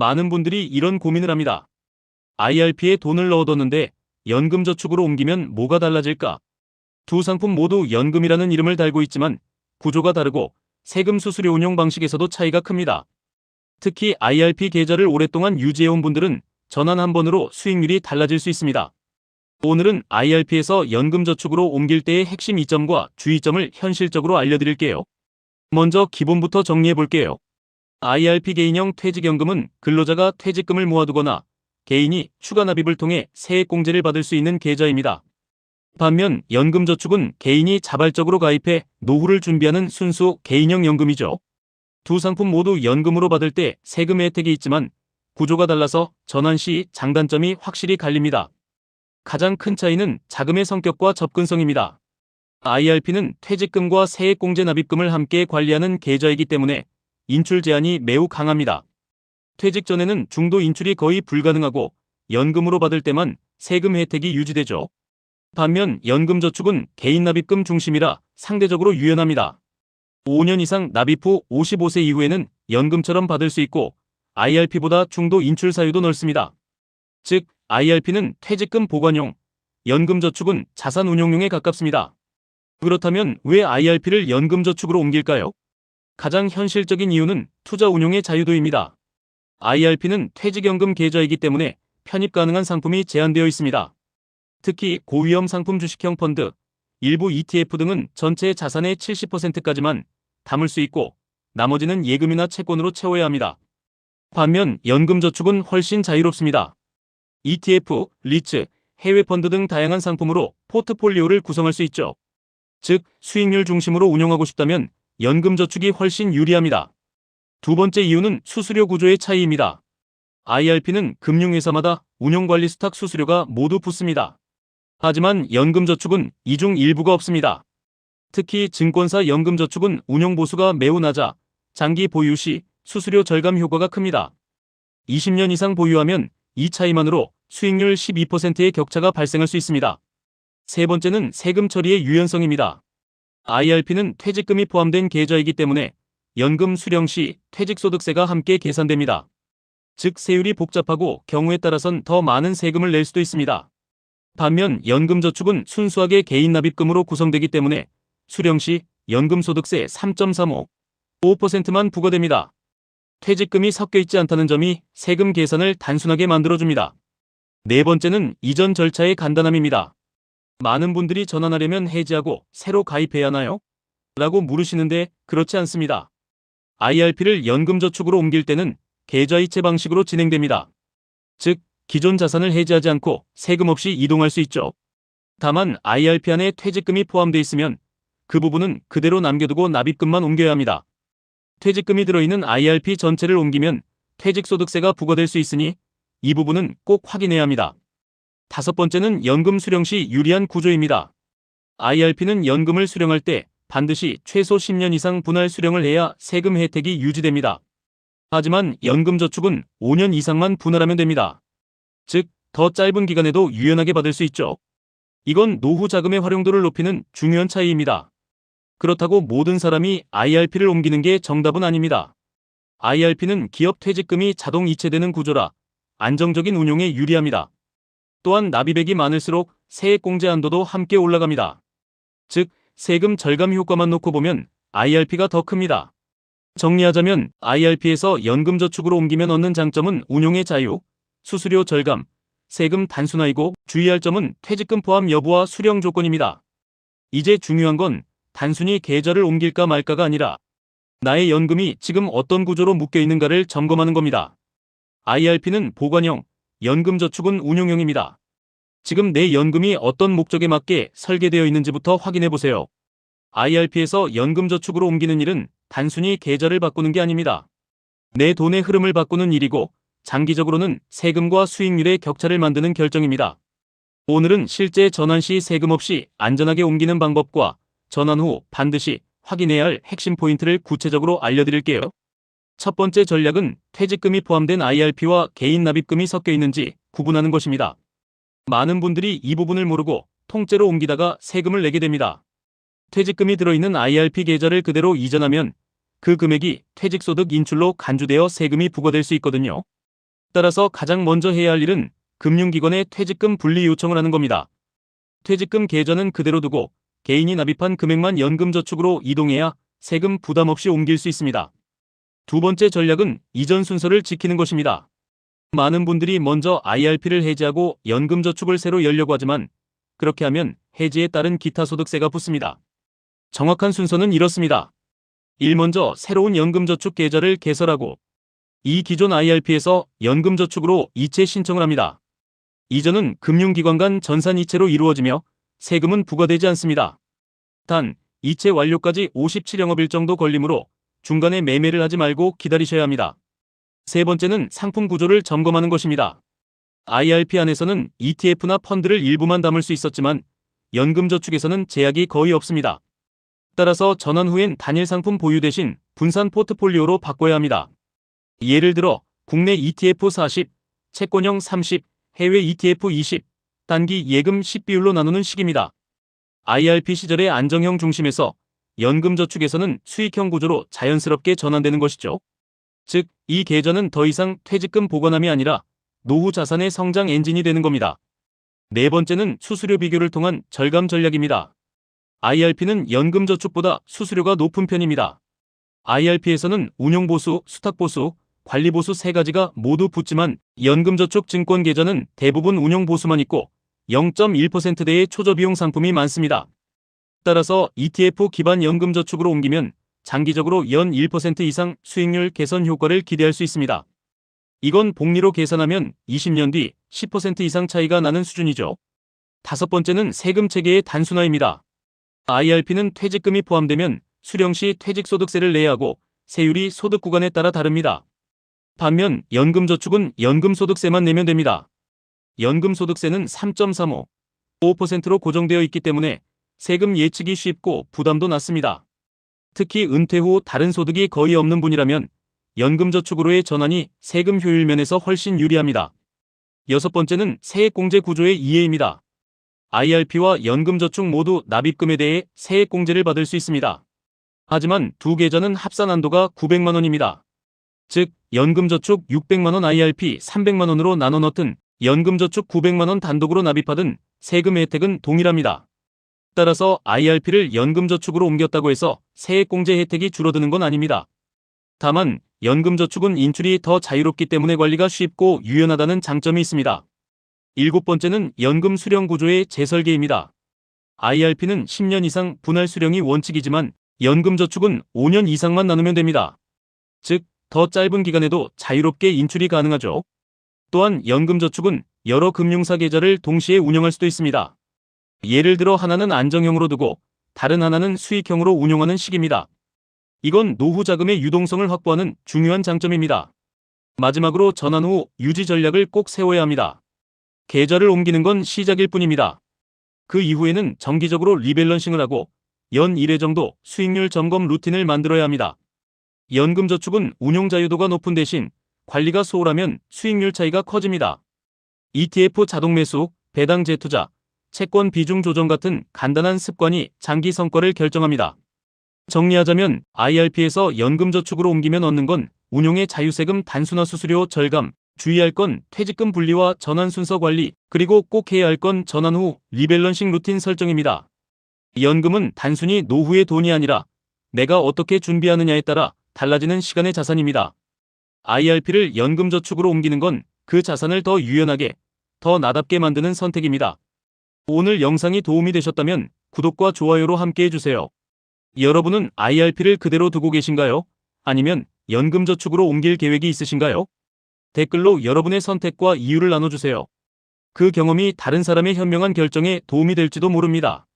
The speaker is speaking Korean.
많은 분들이 이런 고민을 합니다. IRP에 돈을 넣어뒀는데 연금저축으로 옮기면 뭐가 달라질까? 두 상품 모두 연금이라는 이름을 달고 있지만 구조가 다르고 세금 수수료 운용 방식에서도 차이가 큽니다. 특히 IRP 계좌를 오랫동안 유지해온 분들은 전환 한 번으로 수익률이 달라질 수 있습니다. 오늘은 IRP에서 연금저축으로 옮길 때의 핵심 이점과 주의점을 현실적으로 알려드릴게요. 먼저 기본부터 정리해 볼게요. IRP 개인형 퇴직연금은 근로자가 퇴직금을 모아두거나 개인이 추가 납입을 통해 세액공제를 받을 수 있는 계좌입니다. 반면 연금저축은 개인이 자발적으로 가입해 노후를 준비하는 순수 개인형 연금이죠. 두 상품 모두 연금으로 받을 때 세금 혜택이 있지만 구조가 달라서 전환 시 장단점이 확실히 갈립니다. 가장 큰 차이는 자금의 성격과 접근성입니다. IRP는 퇴직금과 세액공제 납입금을 함께 관리하는 계좌이기 때문에 인출 제한이 매우 강합니다. 퇴직 전에는 중도 인출이 거의 불가능하고 연금으로 받을 때만 세금 혜택이 유지되죠. 반면 연금저축은 개인 납입금 중심이라 상대적으로 유연합니다. 5년 이상 납입 후 55세 이후에는 연금처럼 받을 수 있고 IRP보다 중도 인출 사유도 넓습니다. 즉, IRP는 퇴직금 보관용, 연금저축은 자산 운용용에 가깝습니다. 그렇다면 왜 IRP를 연금저축으로 옮길까요? 가장 현실적인 이유는 투자 운용의 자유도입니다. IRP는 퇴직연금 계좌이기 때문에 편입 가능한 상품이 제한되어 있습니다. 특히 고위험 상품 주식형 펀드, 일부 ETF 등은 전체 자산의 70%까지만 담을 수 있고 나머지는 예금이나 채권으로 채워야 합니다. 반면 연금저축은 훨씬 자유롭습니다. ETF, 리츠, 해외 펀드 등 다양한 상품으로 포트폴리오를 구성할 수 있죠. 즉, 수익률 중심으로 운영하고 싶다면 연금저축이 훨씬 유리합니다. 두 번째 이유는 수수료 구조의 차이입니다. IRP는 금융회사마다 운영관리 수탁 수수료가 모두 붙습니다. 하지만 연금저축은 이 중 일부가 없습니다. 특히 증권사 연금저축은 운용보수가 매우 낮아 장기 보유 시 수수료 절감 효과가 큽니다. 20년 이상 보유하면 이 차이만으로 수익률 12%의 격차가 발생할 수 있습니다. 세 번째는 세금 처리의 유연성입니다. IRP는 퇴직금이 포함된 계좌이기 때문에 연금 수령 시 퇴직소득세가 함께 계산됩니다. 즉 세율이 복잡하고 경우에 따라선 더 많은 세금을 낼 수도 있습니다. 반면 연금저축은 순수하게 개인 납입금으로 구성되기 때문에 수령 시 연금소득세 3.35, 5%만 부과됩니다. 퇴직금이 섞여 있지 않다는 점이 세금 계산을 단순하게 만들어줍니다. 네 번째는 이전 절차의 간단함입니다. 많은 분들이 전환하려면 해지하고 새로 가입해야 하나요? 라고 물으시는데 그렇지 않습니다. IRP를 연금저축으로 옮길 때는 계좌이체 방식으로 진행됩니다. 즉, 기존 자산을 해지하지 않고 세금 없이 이동할 수 있죠. 다만 IRP 안에 퇴직금이 포함되어 있으면 그 부분은 그대로 남겨두고 납입금만 옮겨야 합니다. 퇴직금이 들어있는 IRP 전체를 옮기면 퇴직소득세가 부과될 수 있으니 이 부분은 꼭 확인해야 합니다. 다섯 번째는 연금 수령 시 유리한 구조입니다. IRP는 연금을 수령할 때 반드시 최소 10년 이상 분할 수령을 해야 세금 혜택이 유지됩니다. 하지만 연금저축은 5년 이상만 분할하면 됩니다. 즉, 더 짧은 기간에도 유연하게 받을 수 있죠. 이건 노후 자금의 활용도를 높이는 중요한 차이입니다. 그렇다고 모든 사람이 IRP를 옮기는 게 정답은 아닙니다. IRP는 기업 퇴직금이 자동 이체되는 구조라 안정적인 운용에 유리합니다. 또한 납입액이 많을수록 세액 공제 한도도 함께 올라갑니다. 즉, 세금 절감 효과만 놓고 보면 IRP가 더 큽니다. 정리하자면 IRP에서 연금저축으로 옮기면 얻는 장점은 운용의 자유, 수수료 절감, 세금 단순화이고 주의할 점은 퇴직금 포함 여부와 수령 조건입니다. 이제 중요한 건 단순히 계좌를 옮길까 말까가 아니라 나의 연금이 지금 어떤 구조로 묶여 있는가를 점검하는 겁니다. IRP는 보관형, 연금저축은 운용형입니다. 지금 내 연금이 어떤 목적에 맞게 설계되어 있는지부터 확인해 보세요. IRP에서 연금저축으로 옮기는 일은 단순히 계좌를 바꾸는 게 아닙니다. 내 돈의 흐름을 바꾸는 일이고 장기적으로는 세금과 수익률의 격차를 만드는 결정입니다. 오늘은 실제 전환 시 세금 없이 안전하게 옮기는 방법과 전환 후 반드시 확인해야 할 핵심 포인트를 구체적으로 알려드릴게요. 첫 번째 전략은 퇴직금이 포함된 IRP와 개인 납입금이 섞여 있는지 구분하는 것입니다. 많은 분들이 이 부분을 모르고 통째로 옮기다가 세금을 내게 됩니다. 퇴직금이 들어있는 IRP 계좌를 그대로 이전하면 그 금액이 퇴직소득 인출로 간주되어 세금이 부과될 수 있거든요. 따라서 가장 먼저 해야 할 일은 금융기관에 퇴직금 분리 요청을 하는 겁니다. 퇴직금 계좌는 그대로 두고 개인이 납입한 금액만 연금저축으로 이동해야 세금 부담 없이 옮길 수 있습니다. 두 번째 전략은 이전 순서를 지키는 것입니다. 많은 분들이 먼저 IRP를 해지하고 연금저축을 새로 열려고 하지만 그렇게 하면 해지에 따른 기타 소득세가 붙습니다. 정확한 순서는 이렇습니다. 1. 먼저 새로운 연금저축 계좌를 개설하고 2. 기존 IRP에서 연금저축으로 이체 신청을 합니다. 이전은 금융기관 간 전산 이체로 이루어지며 세금은 부과되지 않습니다. 단, 이체 완료까지 57영업일 정도 걸리므로 중간에 매매를 하지 말고 기다리셔야 합니다. 세 번째는 상품 구조를 점검하는 것입니다. IRP 안에서는 ETF나 펀드를 일부만 담을 수 있었지만 연금저축에서는 제약이 거의 없습니다. 따라서 전환 후엔 단일 상품 보유 대신 분산 포트폴리오로 바꿔야 합니다. 예를 들어 국내 ETF 40, 채권형 30, 해외 ETF 20, 단기 예금 10 비율로 나누는 식입니다. IRP 시절의 안정형 중심에서 연금저축에서는 수익형 구조로 자연스럽게 전환되는 것이죠. 즉, 이 계좌는 더 이상 퇴직금 보관함이 아니라 노후 자산의 성장 엔진이 되는 겁니다. 네 번째는 수수료 비교를 통한 절감 전략입니다. IRP는 연금저축보다 수수료가 높은 편입니다. IRP에서는 운용보수, 수탁보수, 관리보수 세 가지가 모두 붙지만 연금저축 증권 계좌는 대부분 운용보수만 있고 0.1%대의 초저비용 상품이 많습니다. 따라서 ETF 기반 연금저축으로 옮기면 장기적으로 연 1% 이상 수익률 개선 효과를 기대할 수 있습니다. 이건 복리로 계산하면 20년 뒤 10% 이상 차이가 나는 수준이죠. 다섯 번째는 세금 체계의 단순화입니다. IRP는 퇴직금이 포함되면 수령 시 퇴직소득세를 내야 하고 세율이 소득 구간에 따라 다릅니다. 반면 연금저축은 연금소득세만 내면 됩니다. 연금소득세는 3.35, 5%로 고정되어 있기 때문에 세금 예측이 쉽고 부담도 낮습니다. 특히 은퇴 후 다른 소득이 거의 없는 분이라면 연금저축으로의 전환이 세금 효율 면에서 훨씬 유리합니다. 여섯 번째는 세액공제 구조의 이해입니다. IRP와 연금저축 모두 납입금에 대해 세액공제를 받을 수 있습니다. 하지만 두 계좌는 합산 한도가 900만원입니다. 즉, 연금저축 600만원 IRP 300만원으로 나눠 넣든 연금저축 900만원 단독으로 납입하든 세금 혜택은 동일합니다. 따라서 IRP를 연금저축으로 옮겼다고 해서 세액공제 혜택이 줄어드는 건 아닙니다. 다만 연금저축은 인출이 더 자유롭기 때문에 관리가 쉽고 유연하다는 장점이 있습니다. 일곱 번째는 연금 수령 구조의 재설계입니다. IRP는 10년 이상 분할 수령이 원칙이지만 연금저축은 5년 이상만 나누면 됩니다. 즉, 더 짧은 기간에도 자유롭게 인출이 가능하죠. 또한 연금저축은 여러 금융사 계좌를 동시에 운영할 수도 있습니다. 예를 들어 하나는 안정형으로 두고 다른 하나는 수익형으로 운용하는 식입니다. 이건 노후 자금의 유동성을 확보하는 중요한 장점입니다. 마지막으로 전환 후 유지 전략을 꼭 세워야 합니다. 계좌를 옮기는 건 시작일 뿐입니다. 그 이후에는 정기적으로 리밸런싱을 하고 연 1회 정도 수익률 점검 루틴을 만들어야 합니다. 연금저축은 운용 자유도가 높은 대신 관리가 소홀하면 수익률 차이가 커집니다. ETF 자동 매수, 배당 재투자, 채권 비중 조정 같은 간단한 습관이 장기 성과를 결정합니다. 정리하자면 IRP에서 연금저축으로 옮기면 얻는 건 운용의 자유세금 단순화 수수료 절감, 주의할 건 퇴직금 분리와 전환 순서 관리, 그리고 꼭 해야 할 건 전환 후 리밸런싱 루틴 설정입니다. 연금은 단순히 노후의 돈이 아니라 내가 어떻게 준비하느냐에 따라 달라지는 시간의 자산입니다. IRP를 연금저축으로 옮기는 건 그 자산을 더 유연하게, 더 나답게 만드는 선택입니다. 오늘 영상이 도움이 되셨다면 구독과 좋아요로 함께 해주세요. 여러분은 IRP를 그대로 두고 계신가요? 아니면 연금저축으로 옮길 계획이 있으신가요? 댓글로 여러분의 선택과 이유를 나눠주세요. 그 경험이 다른 사람의 현명한 결정에 도움이 될지도 모릅니다.